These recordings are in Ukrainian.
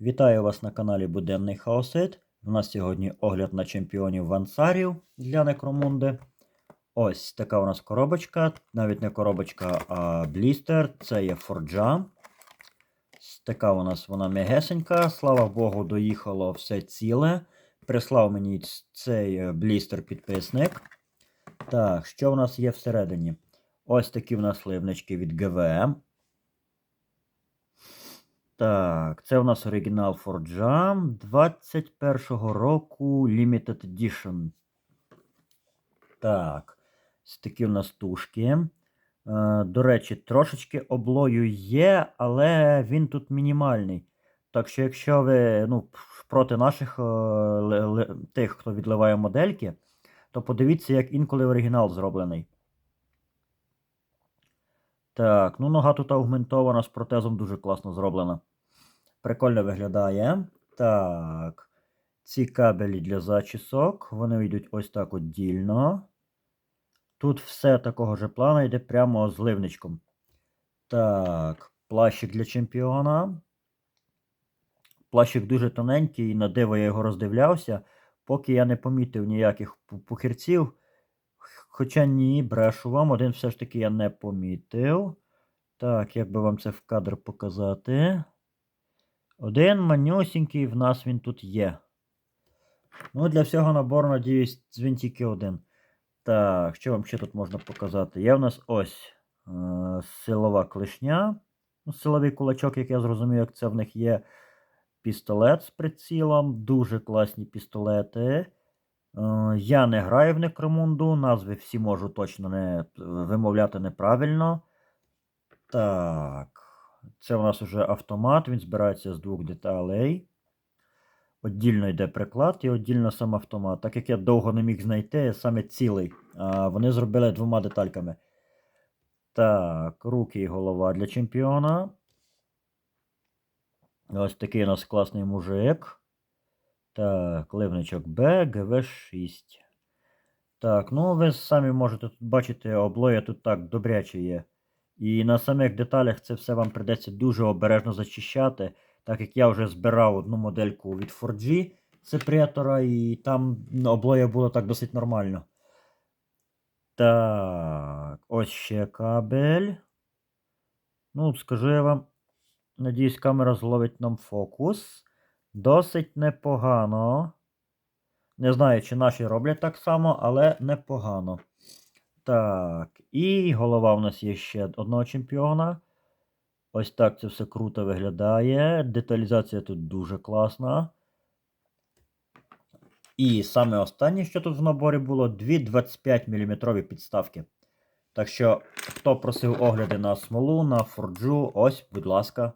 Вітаю вас на каналі Буденний Хаосит. У нас сьогодні огляд на чемпіонів Вансарів для Некромунди. Ось така у нас коробочка. Навіть не коробочка, а блістер. Це є форджа. Така у нас вона м'ягесенька. Слава Богу, доїхало все ціле. Прислав мені цей е, блістер підписник. Так, що у нас є всередині? Ось такі в нас ливнички від ГВМ. Так, це у нас оригінал Forjam 21-го року Limited Edition. Так, ось такі у нас тушки. Е, до речі, трошечки облою є, але він тут мінімальний. Так що, якщо ви ну, проти наших е, тих, хто відливає модельки, то подивіться, як інколи оригінал зроблений. Так, ну нога тут аугментована з протезом дуже класно зроблена. Прикольно виглядає. Так. Ці кабелі для зачісок. Вони йдуть ось так отдільно. Тут все такого ж плану йде прямо з ливничком. Так, плащик для чемпіона. Плащик дуже тоненький, на диво я його роздивлявся, поки я не помітив ніяких пу- пухирців. Хоча ні, брешу вам, один все ж таки я не помітив. Так, як би вам це в кадр показати? Один манюсінький в нас він тут є. Ну, для всього набору, надіюсь, він тільки один. Так, що вам ще тут можна показати? Є в нас ось е, силова клешня. Ну, силовий кулачок, як я зрозумів, як це в них є. Пістолет з прицілом. Дуже класні пістолети. Е, я не граю в Некромунду, назви всі можу точно не вимовляти неправильно. Так. Це у нас вже автомат, він збирається з двох деталей. Отдільно йде приклад і отдільно сам автомат. Так як я довго не міг знайти саме цілий, вони зробили двома детальками. Так, руки і голова для чемпіона. Ось такий у нас класний мужик. Так, ливничок Б, ГВ6. Так, ну ви самі можете тут бачити, облоя тут так добряче є. І на самих деталях це все вам придеться дуже обережно зачищати, так як я вже збирав одну модельку від 4G сепаратора, і там облоя було так досить нормально. Так, ось ще кабель. Ну, скажу я вам, надіюсь, камера зловить нам фокус. Досить непогано. Не знаю, чи наші роблять так само, але непогано. Так, і голова у нас є ще одного чемпіона. Ось так це все круто виглядає. Деталізація тут дуже класна. І саме останнє, що тут в наборі було, дві 25 мм підставки. Так що, хто просив огляди на смолу, на форджу, ось, будь ласка.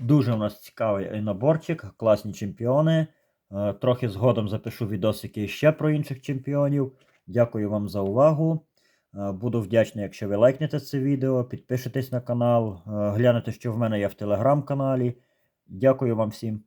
Дуже у нас цікавий наборчик, класні чемпіони. Е, Трохи згодом запишу відосики ще про інших чемпіонів. Дякую вам за увагу. Е, Буду вдячний, якщо ви лайкнете це відео, підпишетесь на канал, е, глянете, що в мене є в телеграм-каналі. Дякую вам всім.